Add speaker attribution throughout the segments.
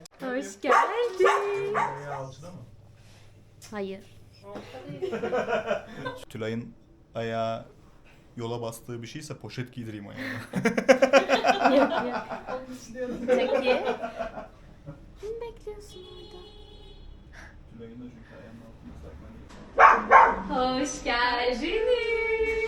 Speaker 1: Hoş geldin. Altıda mı? Hayır.
Speaker 2: Tülay'ın ayağı yola bastığı bir şeyse poşet giydireyim ayağına.
Speaker 1: yok yok. Peki. Kim bekliyorsun orada? Hoş geldiniz.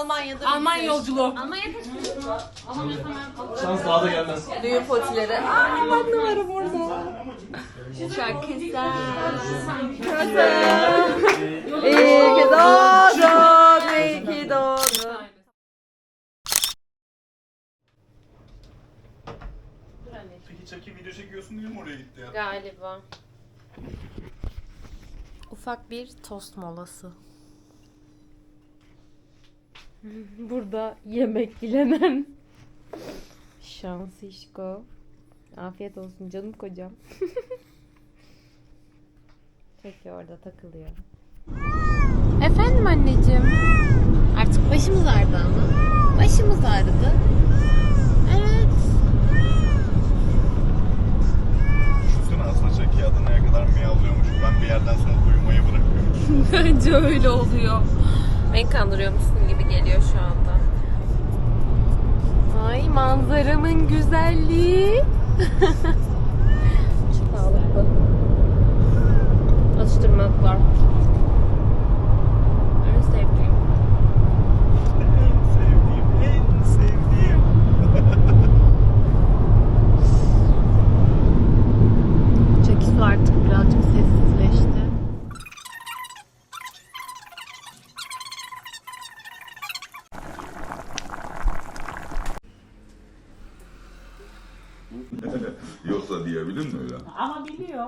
Speaker 3: Almanya'da
Speaker 4: Alman yolculuğu.
Speaker 1: Almanya. Almanya tamam.
Speaker 2: Şans daha da gelmez.
Speaker 3: düğün potileri. Aa ben de varım burada. Çok güzel. İyi ki doğdun, iyi ki doğdun.
Speaker 2: Peki Çaki video çekiyorsun diye mi oraya gitti ya?
Speaker 1: Galiba. Ufak bir tost molası. Burada yemek bilenen şansişko. Afiyet olsun canım kocam. Peki orada takılıyor. Efendim anneciğim. Artık başımız ağrıdı ama. Başımız ağrıdı. Evet.
Speaker 2: Düşünsene aslında Çaki Adana'ya kadar miyavlıyormuş. Ben bir yerden sonra uyumayı bırakıyorum.
Speaker 1: Bence öyle oluyor. Beni kandırıyormuşsun gibi geliyor şu anda. Ay manzaramın güzelliği.
Speaker 5: Yoksa diyebilir mi öyle?
Speaker 4: Ama biliyor.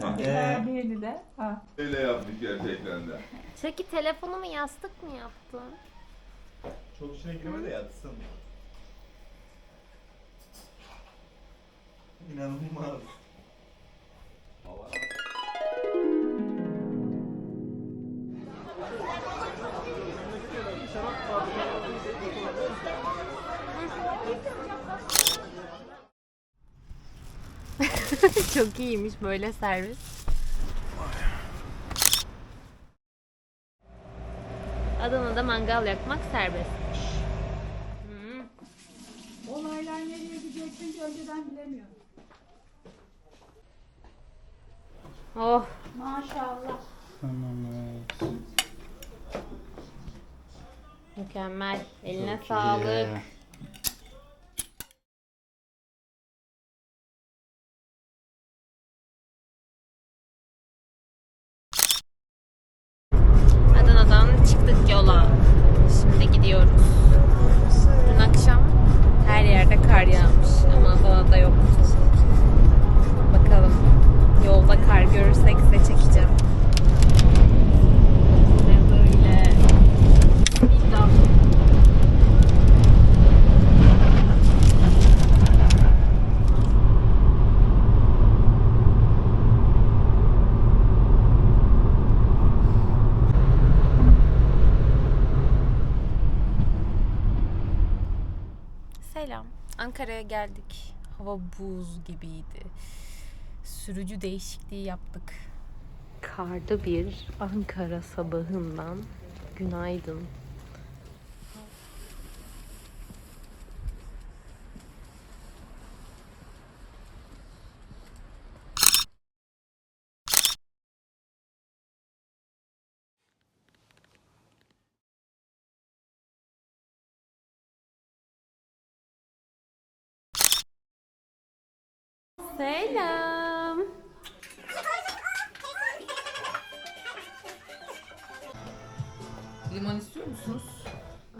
Speaker 5: Ha.
Speaker 4: Verdiğini de. Ha.
Speaker 5: Öyle yaptık gerçekten de.
Speaker 1: Çeki telefonumu yastık mı yaptın?
Speaker 2: Çok içine girme de yatsın. İnanılmaz.
Speaker 1: Çok iyiymiş böyle servis. Adana'da mangal yakmak serbestmiş. Hmm.
Speaker 4: Olaylar nereye gidiyor çünkü önceden bilemiyor.
Speaker 1: Oh
Speaker 4: Maşallah.
Speaker 1: mükemmel. Eline sağlık. Adana'dan Ankara'ya geldik. Hava buz gibiydi. Sürücü değişikliği yaptık. Karlı bir Ankara sabahından günaydın. Selam.
Speaker 3: Limon istiyor musunuz?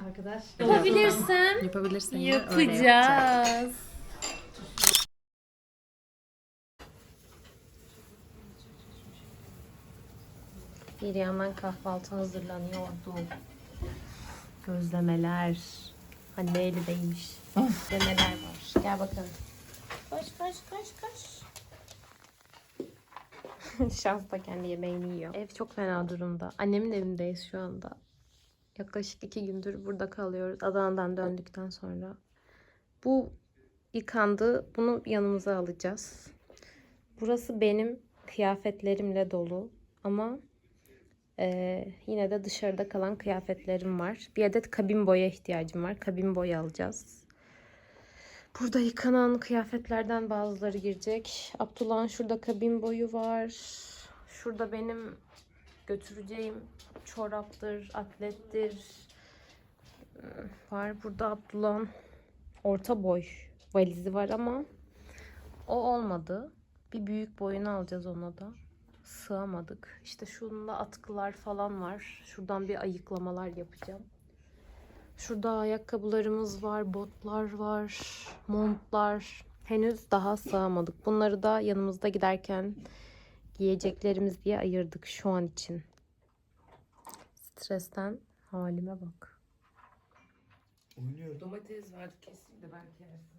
Speaker 3: Arkadaş.
Speaker 1: Yapabilirsem
Speaker 3: Yapabilirsin.
Speaker 1: yapacağız. Bir yandan kahvaltı hazırlanıyordu. Gözlemeler. Anne eli değmiş. Ve neler var? Gel bakalım. Koş koş koş koş. Şans da kendi yemeğini yiyor. Ev çok fena durumda. Annemin evindeyiz şu anda. Yaklaşık iki gündür burada kalıyoruz. Adana'dan döndükten sonra. Bu yıkandı. Bunu yanımıza alacağız. Burası benim kıyafetlerimle dolu. Ama eee, yine de dışarıda kalan kıyafetlerim var. Bir adet kabin boya ihtiyacım var. Kabin boya alacağız. Burada yıkanan kıyafetlerden bazıları girecek. Abdullah'ın şurada kabin boyu var. Şurada benim götüreceğim çoraptır, atlettir ıı, var. Burada Abdullah'ın orta boy valizi var ama o olmadı. Bir büyük boyunu alacağız ona da. Sığamadık. İşte şunda atkılar falan var. Şuradan bir ayıklamalar yapacağım. Şurada ayakkabılarımız var, botlar var, montlar. Henüz daha sığamadık. Bunları da yanımızda giderken giyeceklerimiz diye ayırdık şu an için. Stresten halime bak.
Speaker 2: Oynuyor.
Speaker 3: Domates vardı kesildi belki yersin.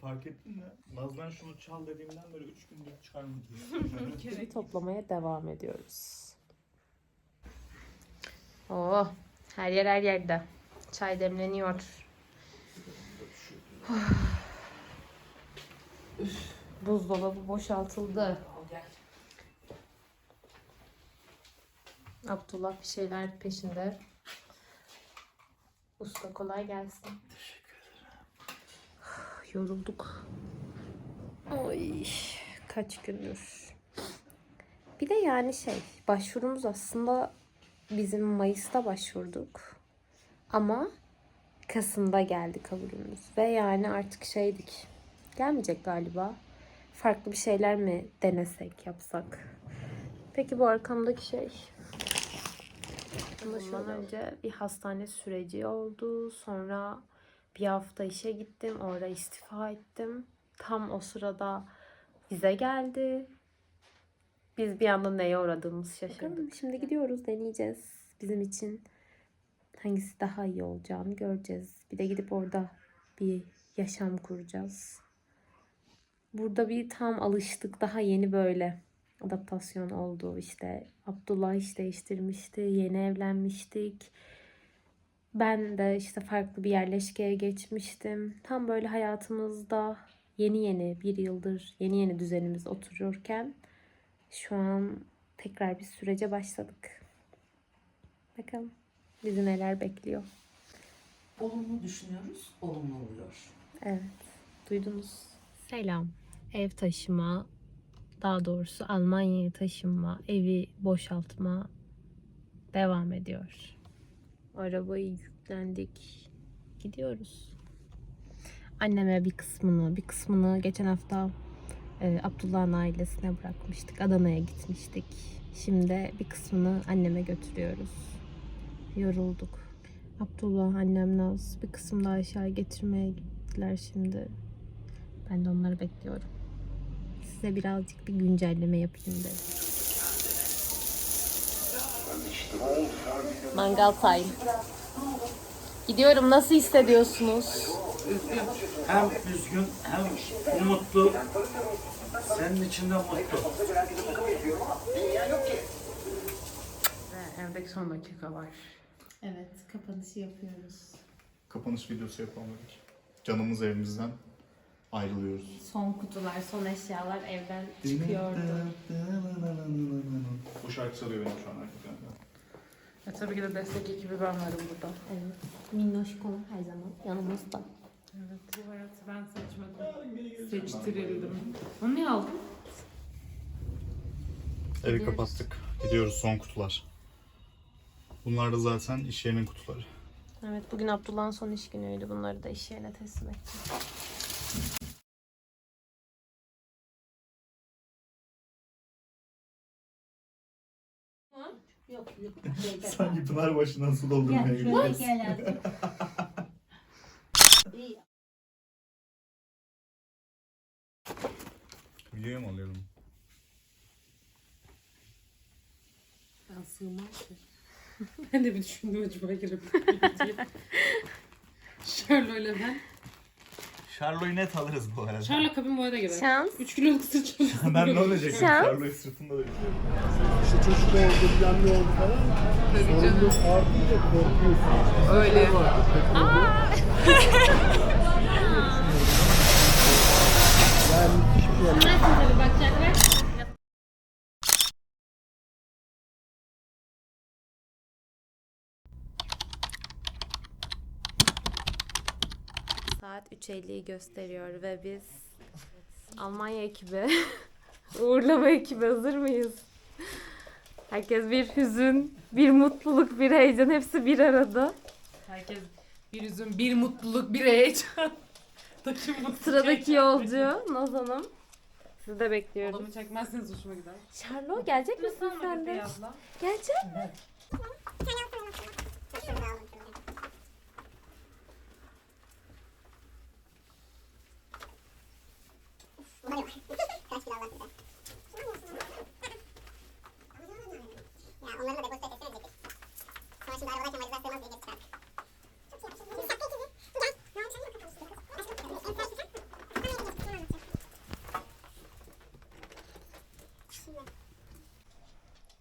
Speaker 2: Fark ettin mi? Nazlan şunu çal dediğimden beri 3 gündür çıkarmadı.
Speaker 1: Toplamaya devam ediyoruz. Oh, her yer her yerde. Çay demleniyor. Buzdolabı boşaltıldı. Abdullah bir şeyler peşinde. Usta kolay gelsin. Yorulduk. Ay kaç gündür. Bir de yani şey başvurumuz aslında bizim Mayıs'ta başvurduk. Ama Kasım'da geldi kabulümüz. Ve yani artık şeydik. Gelmeyecek galiba. Farklı bir şeyler mi denesek, yapsak? Peki bu arkamdaki şey? Bundan önce bir hastane süreci oldu. Sonra bir hafta işe gittim. Orada istifa ettim. Tam o sırada vize geldi. Biz bir anda neye uğradığımızı şaşırdık. Şimdi gidiyoruz, deneyeceğiz. Bizim için hangisi daha iyi olacağını göreceğiz. Bir de gidip orada bir yaşam kuracağız. Burada bir tam alıştık. Daha yeni böyle adaptasyon oldu. İşte Abdullah iş değiştirmişti. Yeni evlenmiştik. Ben de işte farklı bir yerleşkeye geçmiştim. Tam böyle hayatımızda yeni yeni bir yıldır yeni yeni düzenimiz otururken şu an tekrar bir sürece başladık. Bakalım bizi neler bekliyor.
Speaker 3: Olumlu düşünüyoruz, olumlu oluyor.
Speaker 1: Evet, duydunuz. Selam. Ev taşıma, daha doğrusu Almanya'ya taşınma, evi boşaltma devam ediyor. Arabayı yüklendik. Gidiyoruz. Anneme bir kısmını, bir kısmını geçen hafta e, Abdullah'ın ailesine bırakmıştık. Adana'ya gitmiştik. Şimdi bir kısmını anneme götürüyoruz. Yorulduk. Abdullah, annem Naz bir kısım daha aşağı getirmeye gittiler şimdi. Ben de onları bekliyorum. Size birazcık bir güncelleme yapayım dedim. Mangal time. Gidiyorum. Nasıl hissediyorsunuz?
Speaker 6: Hem üzgün hem umutlu. Senin içinde mutlu.
Speaker 3: Ve evdeki son dakika var.
Speaker 1: Evet, kapanışı yapıyoruz.
Speaker 2: Kapanış videosu yapalım dedik. Canımız evimizden ayrılıyoruz.
Speaker 1: Son kutular, son eşyalar evden çıkıyordu.
Speaker 2: Bu şarkı çalıyor benim şu an arka planda.
Speaker 3: E tabii ki de destek ekibi ben varım burada.
Speaker 1: Evet. Minnoşkom her zaman yanımızda.
Speaker 3: Evet, bu hayatı ben seçmedim. Seçtirildim. Onu niye aldın?
Speaker 2: Evi kapattık. Gidiyoruz son kutular. Bunlar da zaten iş yerinin kutuları.
Speaker 1: Evet, bugün Abdullah'ın son iş günüydü. Bunları da iş yerine teslim ettim.
Speaker 4: Yok yok.
Speaker 2: Sanki Pınar başından su doldurmaya gidiyoruz. Videoya mı alıyorum?
Speaker 3: Ben sığmam ki. ben de bir düşündüm acaba girebilir miyim diye. Şöyle öyle ben.
Speaker 2: Charlo'yu net alırız bu arada.
Speaker 3: Charlotte kabin boya da girer.
Speaker 1: Şans.
Speaker 3: 3 kiloluk sırt çantası.
Speaker 2: ben ne olacak?
Speaker 1: Şans.
Speaker 2: Charlo'yu sırtında da gidiyorum.
Speaker 7: İşte çocuk oldu, yanlı oldu falan. Sorumluluk artınca korkuyorsun.
Speaker 3: Öyle.
Speaker 7: Yani müthiş bir yer.
Speaker 3: Tabii bakacaklar.
Speaker 1: Saat 3.50'yi gösteriyor ve biz Almanya ekibi, uğurlama ekibi hazır mıyız? Herkes bir hüzün, bir mutluluk, bir heyecan hepsi bir arada.
Speaker 3: Herkes bir üzüm, bir mutluluk, bir heyecan. Taşınmak
Speaker 1: Sıradaki yolcu Naz Hanım. Sizi de bekliyoruz.
Speaker 3: Adamı çekmezseniz hoşuma gider.
Speaker 1: Charlo gelecek misin sen de? Gelecek mi?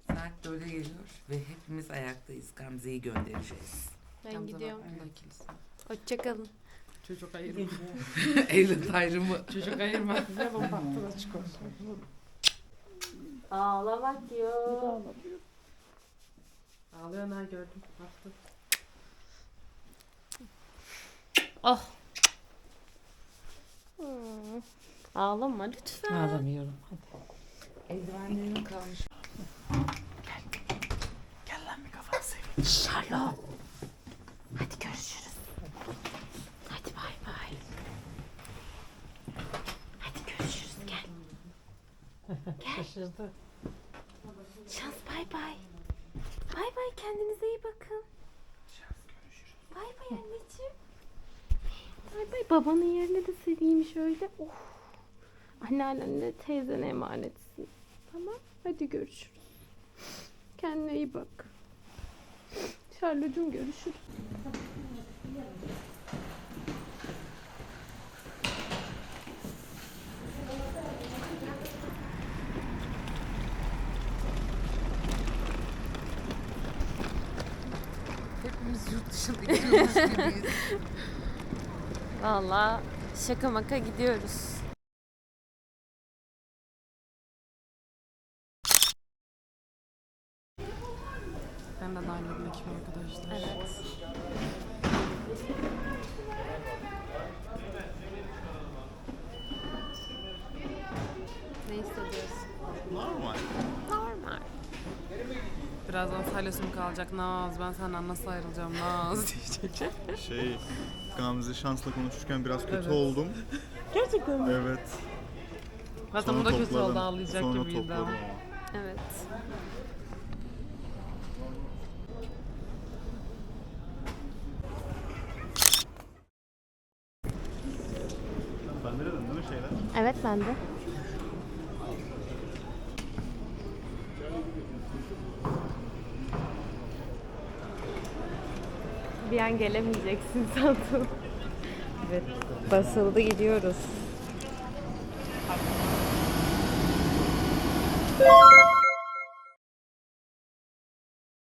Speaker 8: Saat 4'e geliyor ve hepimiz ayaktayız. Gamze'yi göndereceğiz.
Speaker 1: Ben gidiyorum.
Speaker 3: Kilise.
Speaker 1: Hoşçakalın.
Speaker 3: Çocuk ayırma.
Speaker 8: Eylül ayrımı.
Speaker 3: Çocuk ayırma. Ne bu baktın açık olsun.
Speaker 1: Ağlamak yok.
Speaker 3: Ağlıyor ha gördüm. Baktım.
Speaker 1: Oh. Hmm. Ağlama lütfen.
Speaker 3: Ağlamıyorum.
Speaker 8: Eldivenlerim kalmış.
Speaker 1: Charlo. Hadi görüşürüz. Hadi bay bay. Hadi görüşürüz gel.
Speaker 3: Şaşırdı.
Speaker 1: Şans bay bay. Bay bay kendinize iyi bakın. Bay bay anneciğim. Bay bay babanın yerine de sereyim şöyle. Oh. Anneannenle teyzene emanetsin. Tamam hadi görüşürüz. Kendine iyi bak. Şarlocuğum görüşürüz.
Speaker 8: Hepimiz yurt dışında gibiyiz.
Speaker 1: Valla şaka maka gidiyoruz.
Speaker 3: Birazdan Salyos'um kalacak. Naz ben senden nasıl ayrılacağım Naz diyecek.
Speaker 2: Şey, Gamze şansla konuşurken biraz kötü
Speaker 3: Evet.
Speaker 2: oldum.
Speaker 3: Gerçekten mi?
Speaker 2: Evet.
Speaker 3: Zaten bu da kötü
Speaker 2: topladım.
Speaker 3: oldu ağlayacak
Speaker 2: Sonra
Speaker 3: gibiydi
Speaker 2: topladım
Speaker 3: ama.
Speaker 2: ama.
Speaker 1: Evet.
Speaker 2: Sen neredin değil mi şeyler?
Speaker 1: Evet ben bir gelemeyeceksin sandım. Evet, basıldı gidiyoruz.